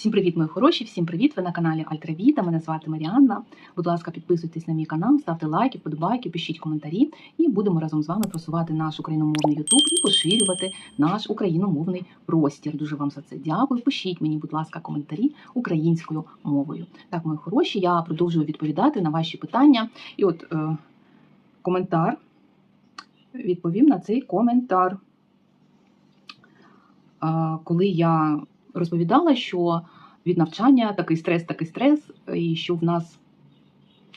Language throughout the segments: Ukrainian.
Всім привіт, мої хороші! Всім привіт! Ви на каналі Альтравіта. Мене звати Маріанна. Будь ласка, підписуйтесь на мій канал, ставте лайки, подобайки, пишіть коментарі, і будемо разом з вами просувати наш україномовний Ютуб і поширювати наш україномовний простір. Дуже вам за це дякую. Пишіть мені, будь ласка, коментарі українською мовою. Так, мої хороші, я продовжую відповідати на ваші питання. І от е, коментар відповім на цей коментар. Е, коли я розповідала, що від навчання такий стрес, такий стрес, і що в нас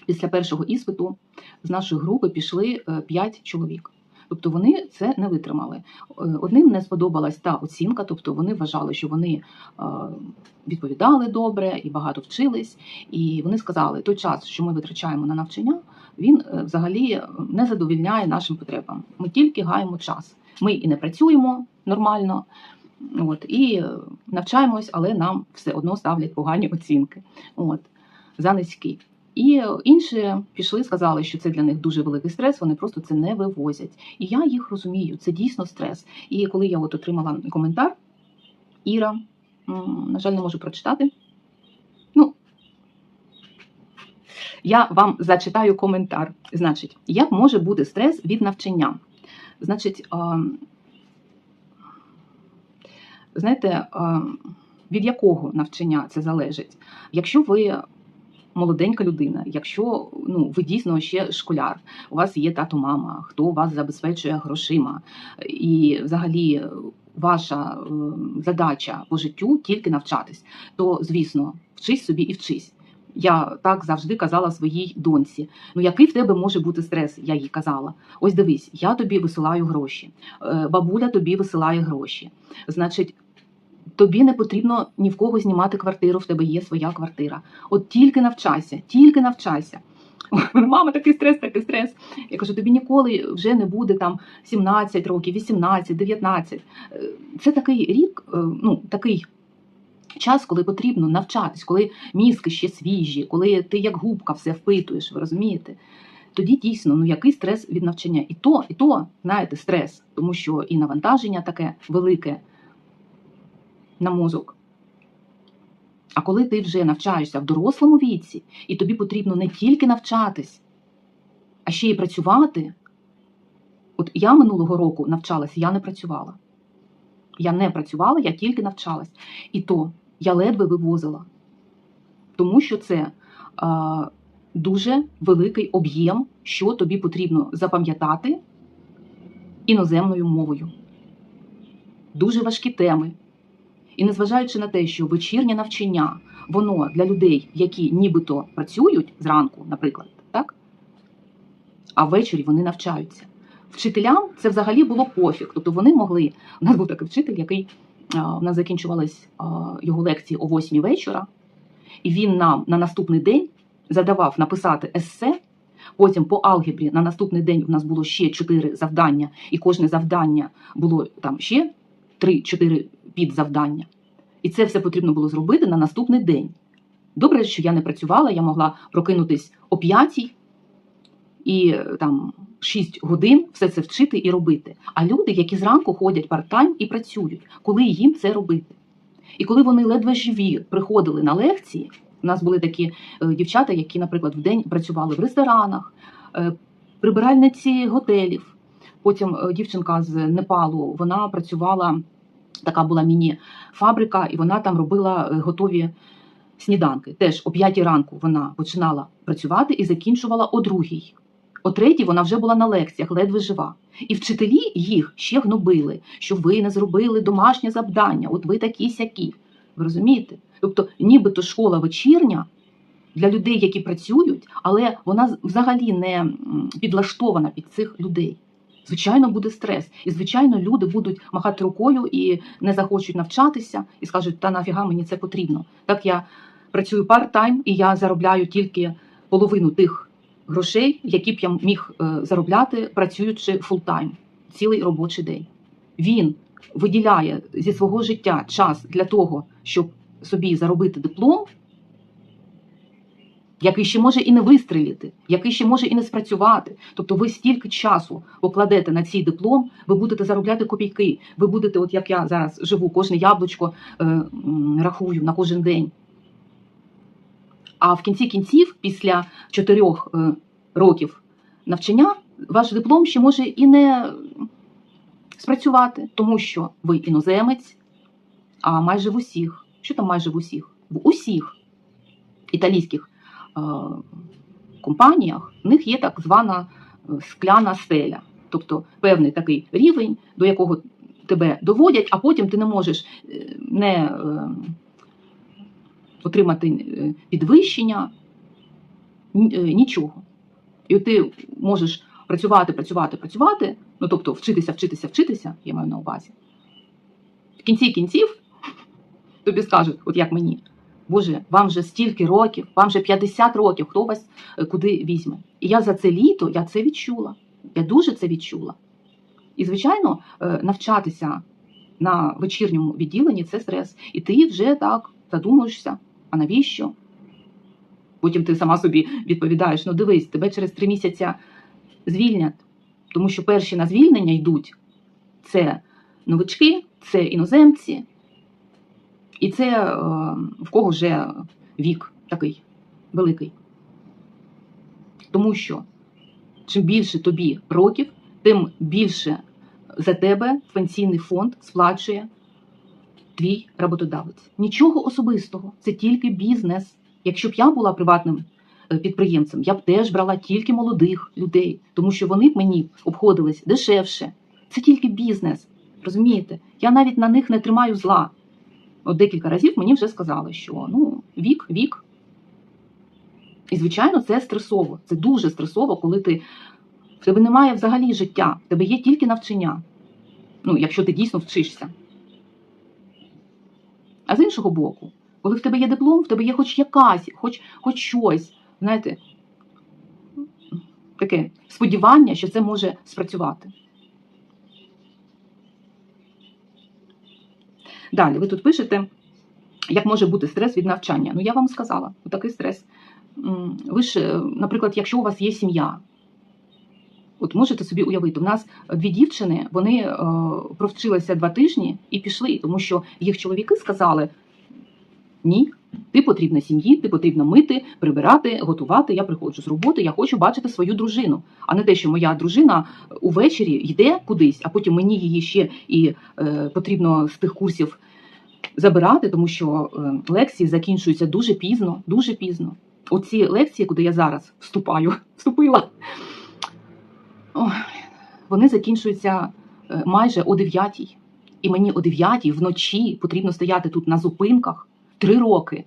після першого іспиту з нашої групи пішли 5 чоловік. Тобто вони це не витримали. Е, Одним не сподобалась та оцінка, тобто вони вважали, що вони е, відповідали добре і багато вчились. І вони сказали, той час, що ми витрачаємо на навчання, він е, взагалі не задовільняє нашим потребам. Ми тільки гаємо час. Ми і не працюємо нормально. От, і навчаємось, але нам все одно ставлять погані оцінки. От, за низькі. І інші пішли, сказали, що це для них дуже великий стрес, вони просто це не вивозять. І я їх розумію, це дійсно стрес. І коли я от отримала коментар, Іра, на жаль, не можу прочитати. Ну, я вам зачитаю коментар. Значить, як може бути стрес від навчання? Значить, знаєте, від якого навчання це залежить? Якщо ви молоденька людина, якщо ну, ви дійсно ще школяр, у вас є тато, мама, хто вас забезпечує грошима, і взагалі ваша е, задача по життю тільки навчатись, то звісно, вчись собі і вчись. Я так завжди казала своїй доньці. Ну який в тебе може бути стрес? Я їй казала. Ось дивись, я тобі висилаю гроші, е, бабуля тобі висилає гроші. Значить, тобі не потрібно ні в кого знімати квартиру, в тебе є своя квартира. От тільки навчайся, тільки навчайся. Мама, такий стрес, такий стрес. Я кажу, тобі ніколи вже не буде там 17 років, 18, 19. Е, Це такий рік, е, ну такий час, коли потрібно навчатись, коли мізки ще свіжі, коли ти як губка все впитуєш, ви розумієте? Тоді дійсно, ну який стрес від навчання? І то, і то, знаєте, стрес, тому що і навантаження таке велике на мозок. А коли ти вже навчаєшся в дорослому віці, і тобі потрібно не тільки навчатись, а ще й працювати. От я минулого року навчалась, я не працювала. Я не працювала, я тільки навчалась. І то я ледве вивозила. Тому що це а, дуже великий об'єм, що тобі потрібно запам'ятати іноземною мовою. Дуже важкі теми. І незважаючи на те, що вечірнє навчання, воно для людей, які нібито працюють зранку, наприклад, так? а ввечері вони навчаються. Вчителям це взагалі було пофіг. Тобто вони могли. У нас був такий вчитель, який у нас закінчувались його лекції о 8 вечора, і він нам на наступний день задавав написати есе. Потім по алгебрі на наступний день у нас було ще 4 завдання, і кожне завдання було там ще 3-4 підзавдання. І це все потрібно було зробити на наступний день. Добре, що я не працювала, я могла прокинутись о 5 і е, там 6 годин все це вчити і робити. А люди, які зранку ходять парт-тайм і працюють, коли їм це робити? І коли вони ледве живі приходили на лекції, у нас були такі е, дівчата, які, наприклад, в день працювали в ресторанах, е, прибиральниці готелів. Потім дівчинка з Непалу вона працювала, така була міні-фабрика, і вона там робила е, готові сніданки. Теж о 5 ранку вона починала працювати і закінчувала о другій. О третій вона вже була на лекціях, ледве жива. І вчителі їх ще гнобили, що ви не зробили домашнє завдання, от ви такі сякі. Ви розумієте? Тобто, нібито школа вечірня для людей, які працюють, але вона взагалі не підлаштована під цих людей. Звичайно, буде стрес, і звичайно, люди будуть махати рукою і не захочуть навчатися, і скажуть, та нафіга мені це потрібно. Так я працюю парт-тайм, і я заробляю тільки половину тих грошей, які б я міг е, заробляти, працюючи фултайм, цілий робочий день. Він виділяє зі свого життя час для того, щоб собі заробити диплом. Який ще може і не вистрілити, який ще може і не спрацювати. Тобто ви стільки часу покладете на цей диплом, ви будете заробляти копійки, ви будете, от як я зараз живу, кожне яблучко е, рахую на кожен день. А в кінці кінців, після чотирьох е, років навчання, ваш диплом ще може і не спрацювати, тому що ви іноземець, а майже в усіх, що там майже в усіх? В усіх італійських компаніях в них є так звана е, скляна стеля, тобто певний такий рівень, до якого тебе доводять, а потім ти не можеш е, не е, отримати е, підвищення, е, нічого. І ти можеш працювати, працювати, працювати, ну тобто вчитися, вчитися, вчитися, я маю на увазі. В кінці кінців тобі скажуть, от як мені, Боже, вам вже стільки років, вам вже 50 років, хто вас е, куди візьме. І я за це літо я це відчула. Я дуже це відчула. І, звичайно, е, навчатися на вечірньому відділенні це стрес. І ти вже так задумуєшся, а навіщо? Потім ти сама собі відповідаєш: ну дивись, тебе через три місяці звільнять, тому що перші на звільнення йдуть це новички, це іноземці, і це е, в кого вже вік такий великий. Тому що чим більше тобі років, тим більше за тебе пенсійний фонд сплачує твій роботодавець. Нічого особистого, це тільки бізнес. Якщо б я була приватним е, підприємцем, я б теж брала тільки молодих людей, тому що вони б мені обходились дешевше. Це тільки бізнес. Розумієте? Я навіть на них не тримаю зла. От декілька разів мені вже сказали, що ну, вік, вік. І, звичайно, це стресово. Це дуже стресово, коли ти в тебе немає взагалі життя, в тебе є тільки навчання. Ну, якщо ти дійсно вчишся. А з іншого боку, коли в тебе є диплом, в тебе є хоч якась, хоч, хоч щось, знаєте, таке сподівання, що це може спрацювати. Далі, ви тут пишете, як може бути стрес від навчання. Ну, я вам сказала, такий стрес. Ви ж, е, наприклад, якщо у вас є сім'я, от можете собі уявити, у нас дві дівчини, вони е, провчилися два тижні і пішли, тому що їх чоловіки сказали: ні, ти потрібна сім'ї, ти потрібно мити, прибирати, готувати. Я приходжу з роботи, я хочу бачити свою дружину, а не те, що моя дружина увечері йде кудись, а потім мені її ще і е, потрібно з тих курсів забирати, тому що е, лекції закінчуються дуже пізно, дуже пізно. Оці лекції, куди я зараз вступаю, вступила, ой, вони закінчуються е, майже о 9 І мені о 9 вночі потрібно стояти тут на зупинках три роки,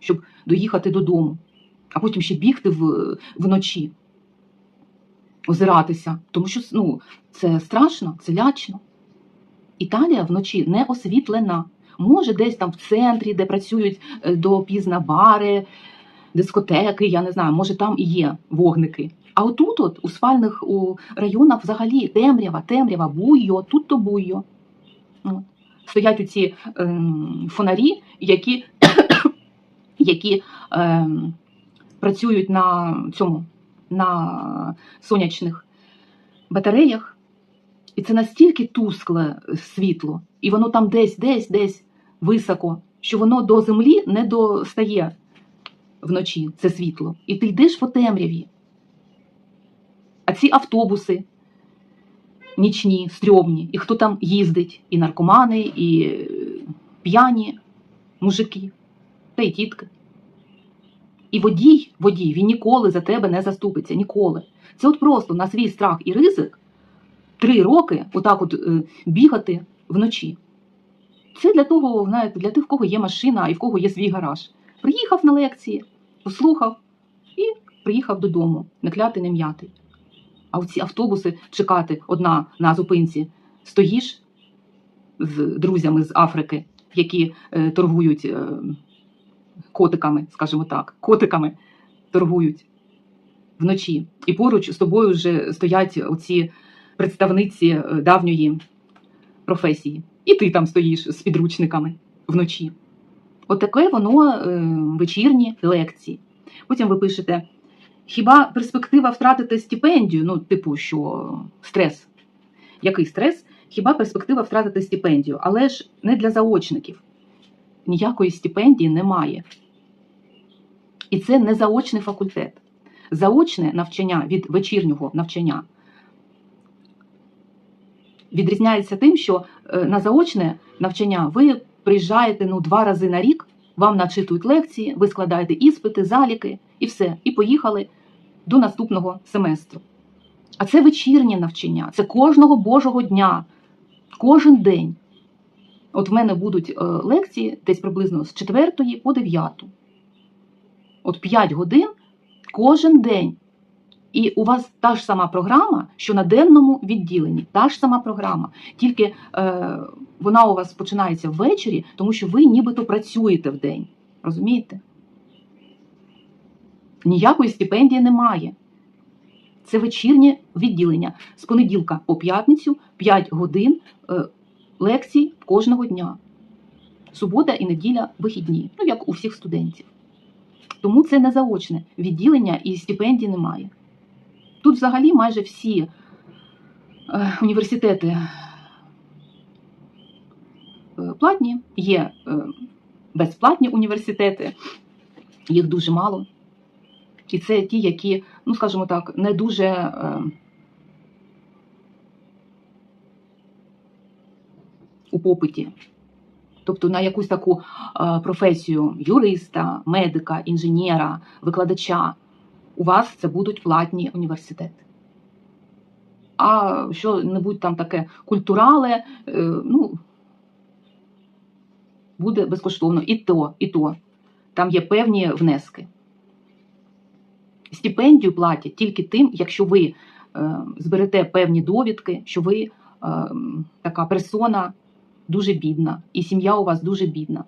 щоб доїхати додому, а потім ще бігти в, вночі, озиратися. Тому що ну, це страшно, це лячно. Італія вночі не освітлена. Може, десь там в центрі, де працюють е, допізна бари, дискотеки, я не знаю, може там і є вогники. А отут, от, у спальних у районах, взагалі темрява, темрява, буйо, тут то буйо. Стоять оці ем, фонарі, які, які ем, працюють на цьому, на сонячних батареях. І це настільки тускле світло, і воно там десь, десь, десь високо, що воно до землі не достає вночі, це світло. І ти йдеш по темряві. А ці автобуси нічні, стрьомні, і хто там їздить, і наркомани, і е, п'яні мужики, та й тітки. І водій, водій, він ніколи за тебе не заступиться, ніколи. Це от просто на свій страх і ризик три роки отак от е, бігати вночі. Це для того, знаєте, для тих, в кого є машина і в кого є свій гараж. Приїхав на лекції, послухав і приїхав додому, не клятий, не м'ятий. А оці автобуси чекати одна на зупинці. Стоїш з друзями з Африки, які е, торгують е, котиками, скажімо так, котиками торгують вночі. І поруч з тобою вже стоять оці представниці е, давньої професії. І ти там стоїш з підручниками вночі. Отаке воно е, вечірні лекції. Потім ви пишете: хіба перспектива втратити стипендію? Ну, типу, що стрес. Який стрес? Хіба перспектива втратити стипендію? Але ж не для заочників. Ніякої стипендії немає. І це не заочний факультет. Заочне навчання від вечірнього навчання відрізняється тим, що е, на заочне навчання ви приїжджаєте ну, два рази на рік, вам начитують лекції, ви складаєте іспити, заліки і все. І поїхали до наступного семестру. А це вечірнє навчання, це кожного божого дня, кожен день. От в мене будуть е, лекції десь приблизно з 4 по 9. От 5 годин кожен день. І у вас та ж сама програма, що на денному відділенні, та ж сама програма. Тільки е, вона у вас починається ввечері, тому що ви нібито працюєте в день. Розумієте? Ніякої стипендії немає. Це вечірнє відділення з понеділка по п'ятницю, 5 годин е, лекцій кожного дня. Субота і неділя вихідні, ну як у всіх студентів. Тому це не заочне відділення і стипендій немає. Тут взагалі майже всі е, університети е, платні, є е, безплатні університети, їх дуже мало. І це ті, які, ну скажімо так, не дуже у попиті. Тобто на якусь таку е, професію юриста, медика, інженера, викладача, у вас це будуть платні університети. А що-небудь там таке культурале, е, ну, буде безкоштовно. І то, і то. Там є певні внески. Стипендію платять тільки тим, якщо ви е, зберете певні довідки, що ви така персона дуже бідна, і сім'я у вас дуже бідна.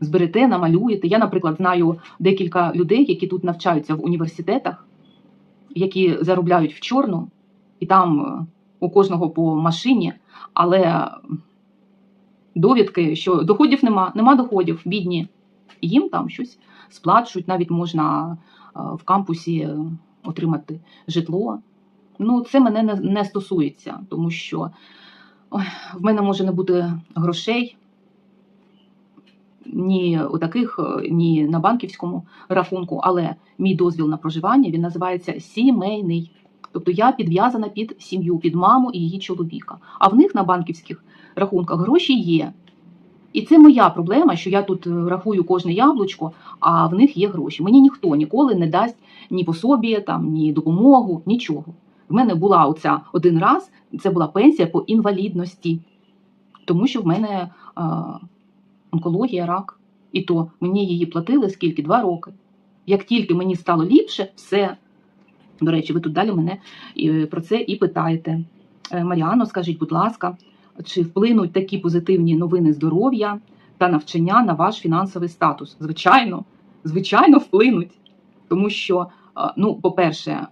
Зберете, намалюєте. Я, наприклад, знаю декілька людей, які тут навчаються в університетах, які заробляють в чорну, і там е, у кожного по машині, але довідки, що доходів нема, нема доходів, бідні. Їм там щось сплачують, навіть можна е, в кампусі е, отримати житло. Ну, це мене не, не стосується, тому що в мене може не бути грошей ні у таких, е, ні на банківському рахунку, але мій дозвіл на проживання він називається сімейний. Тобто я підв'язана під сім'ю, під маму і її чоловіка. А в них на банківських рахунках гроші є. І це моя проблема, що я тут е, рахую кожне яблучко, а в них є гроші. Мені ніхто ніколи не дасть ні пособі, там, ні допомогу, нічого. В мене була оця один раз, це була пенсія по інвалідності, тому що в мене а, онкологія, рак. І то мені її платили скільки? Два роки. Як тільки мені стало ліпше, все. До речі, ви тут далі мене про це і питаєте. Е, Маріано, скажіть, будь ласка, чи вплинуть такі позитивні новини здоров'я та навчання на ваш фінансовий статус? Звичайно, звичайно, вплинуть. Тому що, ну, по-перше,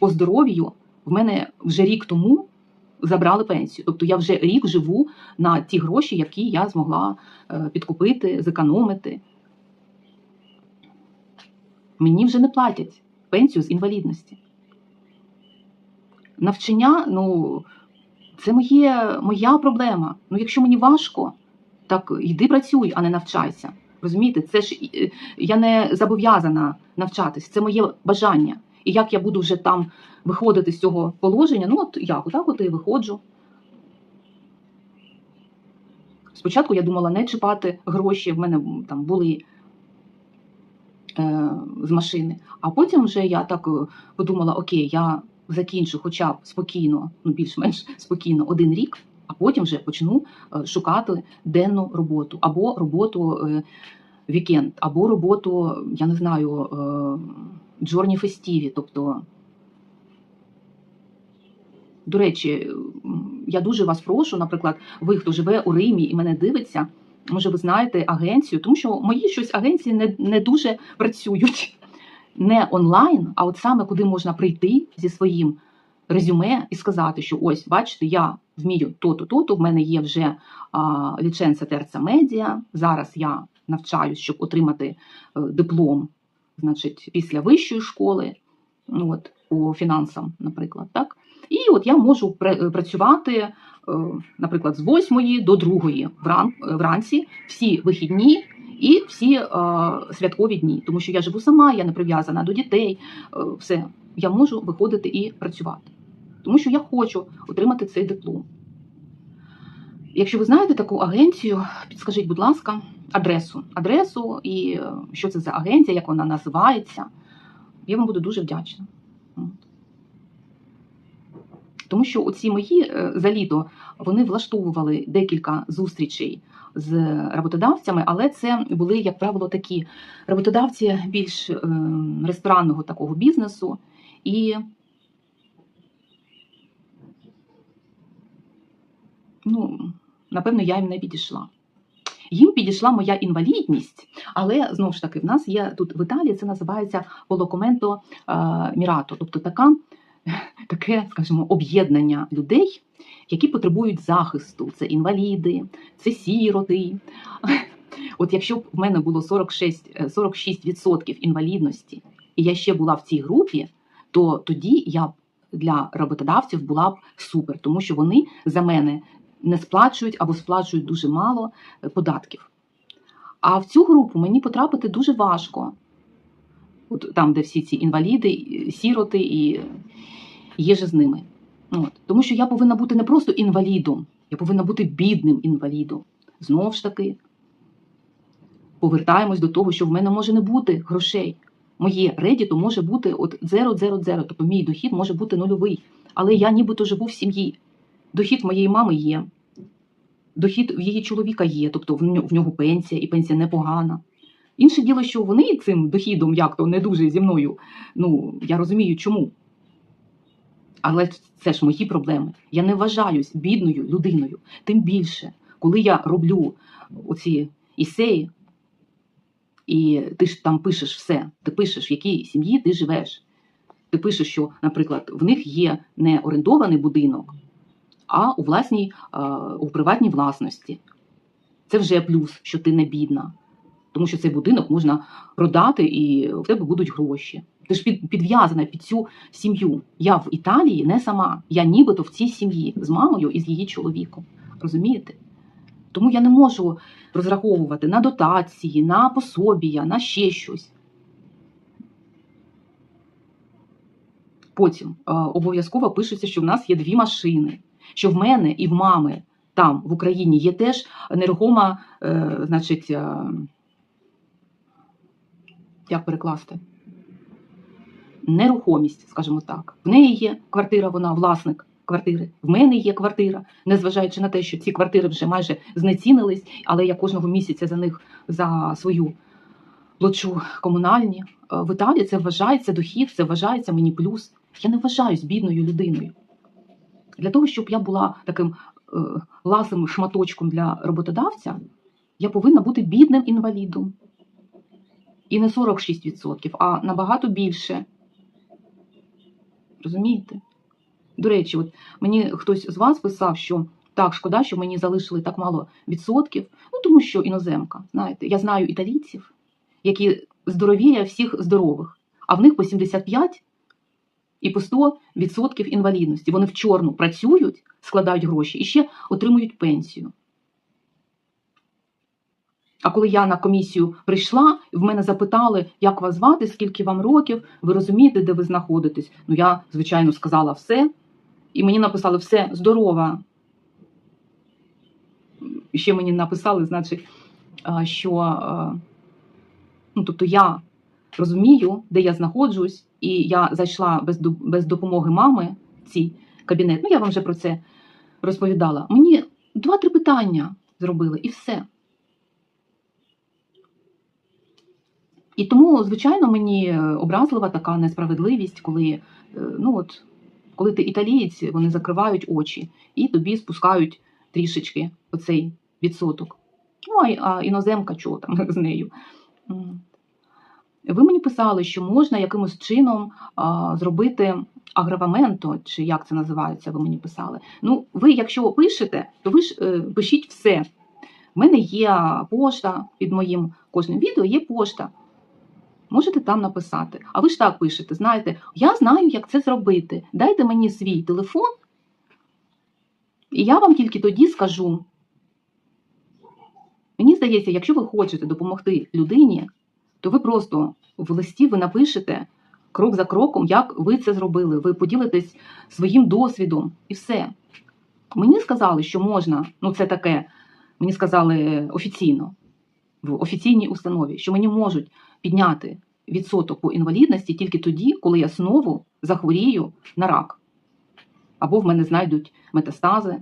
по здоров'ю в мене вже рік тому забрали пенсію. Тобто я вже рік живу на ті гроші, які я змогла е, підкупити, зекономити. Мені вже не платять пенсію з інвалідності. Навчання, ну, це моє, моя проблема. Ну, якщо мені важко, так йди працюй, а не навчайся. Розумієте, це ж е, я не зобов'язана навчатись, це моє бажання. І як я буду вже там виходити з цього положення, ну от як, отак от і виходжу. Спочатку я думала не чіпати гроші, в мене там були е, з машини, а потім вже я так е, подумала: окей, я закінчу хоча б спокійно, ну більш-менш спокійно, один рік, а потім вже почну е, шукати денну роботу. Або роботу е, вікенд, або роботу, я не знаю, е, джорні фестіві. Тобто, до речі, я дуже вас прошу, наприклад, ви, хто живе у Римі і мене дивиться, може, ви знаєте агенцію, тому що мої щось агенції не, не дуже працюють. Не онлайн, а от саме куди можна прийти зі своїм резюме і сказати, що ось, бачите, я вмію то-то, то-то, в мене є вже ліченця терца медіа. Зараз я навчаюсь, щоб отримати е, диплом значить, після вищої школи, ну, от, по фінансам, наприклад, так? І от я можу працювати, е, наприклад, з 8 до 2 вран, вранці, всі вихідні і всі е, святкові дні, тому що я живу сама, я не прив'язана до дітей, е, все, я можу виходити і працювати, тому що я хочу отримати цей диплом. Якщо ви знаєте таку агенцію, підскажіть, будь ласка, адресу, адресу і е, що це за агенція, як вона називається. Я вам буду дуже вдячна. Тому що оці мої е, за літо вони влаштовували декілька зустрічей з роботодавцями, але це були, як правило, такі роботодавці більш е, ресторанного такого бізнесу. І ну, напевно, я їм не підійшла. Їм підійшла моя інвалідність, але знову ж таки, в нас є тут в Італії це називається полокоменто мірато, тобто така, таке, скажімо, об'єднання людей, які потребують захисту. Це інваліди, це сіроти. От якщо б в мене було 46, е, 46% інвалідності, і я ще була в цій групі, то тоді я б для роботодавців була б супер, тому що вони за мене не сплачують або сплачують дуже мало е, податків. А в цю групу мені потрапити дуже важко. От там, де всі ці інваліди, сіроти і є же з ними. От. Тому що я повинна бути не просто інвалідом, я повинна бути бідним інвалідом. Знову ж таки, повертаємось до того, що в мене може не бути грошей. Моє редіто може бути от 0,00, тобто мій дохід може бути нульовий. Але я нібито живу в сім'ї. Дохід моєї мами є, дохід в її чоловіка є, тобто в нього, пенсія, і пенсія непогана. Інше діло, що вони цим дохідом як то не дуже зі мною. Ну, я розумію, чому. Але це ж мої проблеми. Я не вважаюсь бідною людиною. Тим більше, коли я роблю оці ісеї, і ти ж там пишеш все, ти пишеш, в якій сім'ї ти живеш. Ти пишеш, що, наприклад, в них є не орендований будинок, а у власній, е, у приватній власності. Це вже плюс, що ти не бідна. Тому що цей будинок можна продати і в тебе будуть гроші. Ти ж підв'язана під цю сім'ю. Я в Італії не сама. Я нібито в цій сім'ї з мамою і з її чоловіком. Розумієте? Тому я не можу розраховувати на дотації, на пособія, на ще щось. Потім е, обов'язково пишеться, що в нас є дві машини, що в мене і в мами там, в Україні, є теж нерухома, е, значить, е, як перекласти? Нерухомість, скажімо так. В неї є квартира, вона власник квартири. В мене є квартира, незважаючи на те, що ці квартири вже майже знецінились, але я кожного місяця за них за свою плачу комунальні. Е, В Італії це вважається дохід, це вважається мені плюс. Я не вважаюсь бідною людиною. Для того, щоб я була таким е, ласим шматочком для роботодавця, я повинна бути бідним інвалідом. І не 46%, а набагато більше. Розумієте? До речі, от мені хтось з вас писав, що так, шкода, що мені залишили так мало відсотків. Ну, тому що іноземка, знаєте, я знаю італійців, які здоровіє всіх здорових, а в них по 75 і по 100 відсотків інвалідності. Вони в чорну працюють, складають гроші і ще отримують пенсію. А коли я на комісію прийшла, в мене запитали, як вас звати, скільки вам років, ви розумієте, де ви знаходитесь. Ну, я, звичайно, сказала все, і мені написали все здорова. І ще мені написали, значить, що ну, тобто я розумію, де я знаходжусь, і я зайшла без, без допомоги мами в цей кабінет. Ну, я вам вже про це розповідала. Мені два-три питання зробили, і все. І тому, звичайно, мені е, образлива така несправедливість, коли, е, ну от, коли ти італієць, вони закривають очі і тобі спускають трішечки оцей відсоток. Ну, а іноземка чого там з нею. Ви мені писали, що можна якимось чином а, зробити аграваменто, чи як це називається, ви мені писали. Ну, ви, якщо пишете, то ви ж е, пишіть все. У мене є пошта під моїм кожним відео, є пошта. Можете там написати. А ви ж так пишете, знаєте, я знаю, як це зробити. Дайте мені свій телефон, і я вам тільки тоді скажу. Мені здається, якщо ви хочете допомогти людині, то ви просто в листі ви напишете крок за кроком, як ви це зробили. Ви поділитесь своїм досвідом і все. Мені сказали, що можна, ну це таке, мені сказали офіційно, в офіційній установі, що мені можуть підняти відсоток по інвалідності тільки тоді, коли я знову захворію на рак. Або в мене знайдуть метастази.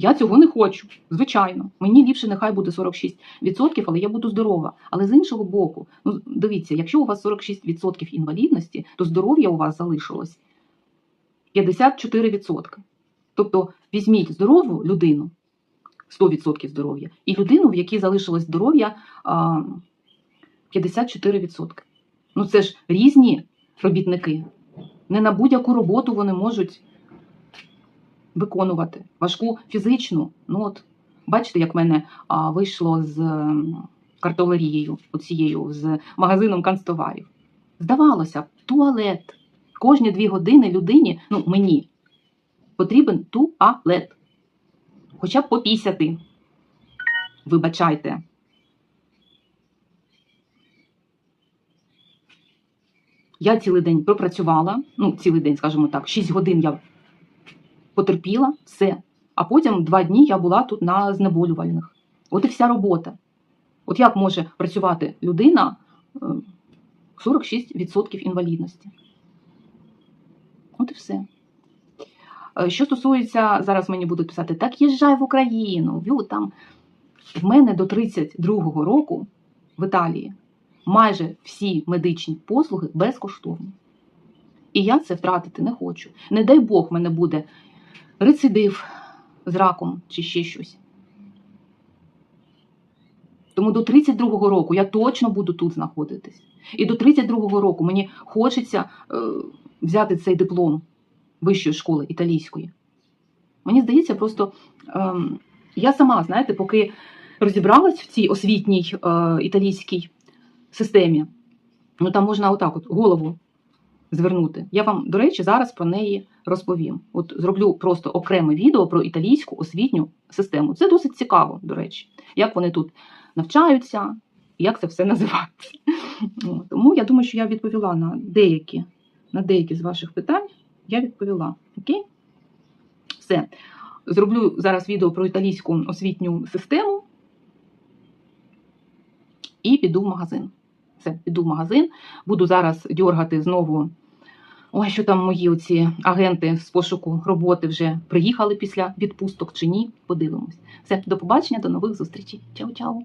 Я цього не хочу, звичайно. Мені ліпше нехай буде 46%, але я буду здорова. Але з іншого боку, ну дивіться, якщо у вас 46% інвалідності, то здоров'я у вас залишилось 54%. Тобто візьміть здорову людину, 100% здоров'я, і людину, в якій залишилось здоров'я 54%. Ну це ж різні робітники. Не на будь-яку роботу вони можуть виконувати важку фізичну. Ну от бачите, як в мене а, вийшло з картолерією, оцією, з магазином канцтоварів. Здавалося туалет. Кожні дві години людині, ну мені, потрібен туалет. Хоча б по 50. Вибачайте. Я цілий день пропрацювала, ну, цілий день, скажімо так, 6 годин я потерпіла, все. А потім два дні я була тут на знеболювальних. От і вся робота. От як може працювати людина е, 46% інвалідності? От і все. Е, Що стосується, зараз мені будуть писати, так їжджай в Україну, вю, там. В мене до 32-го року в Італії майже всі медичні послуги безкоштовні. І я це втратити не хочу. Не дай Бог, мене буде рецидив з раком чи ще щось. Тому до 32-го року я точно буду тут знаходитись. І до 32-го року мені хочеться е, взяти цей диплом вищої школи італійської. Мені здається, просто е, я сама, знаєте, поки розібралась в цій освітній е, італійській системі, ну там можна отак от голову звернути. Я вам, до речі, зараз про неї розповім. От зроблю просто окреме відео про італійську освітню систему. Це досить цікаво, до речі, як вони тут навчаються, як це все називається. Тому я думаю, що я відповіла на деякі, на деякі з ваших питань. Я відповіла. Окей? Все. Зроблю зараз відео про італійську освітню систему і піду в магазин. Все, піду в магазин. Буду зараз дьоргати знову. Ой, що там мої оці агенти з пошуку роботи вже приїхали після відпусток чи ні? Подивимось. Все, до побачення, до нових зустрічей. Чао-чао.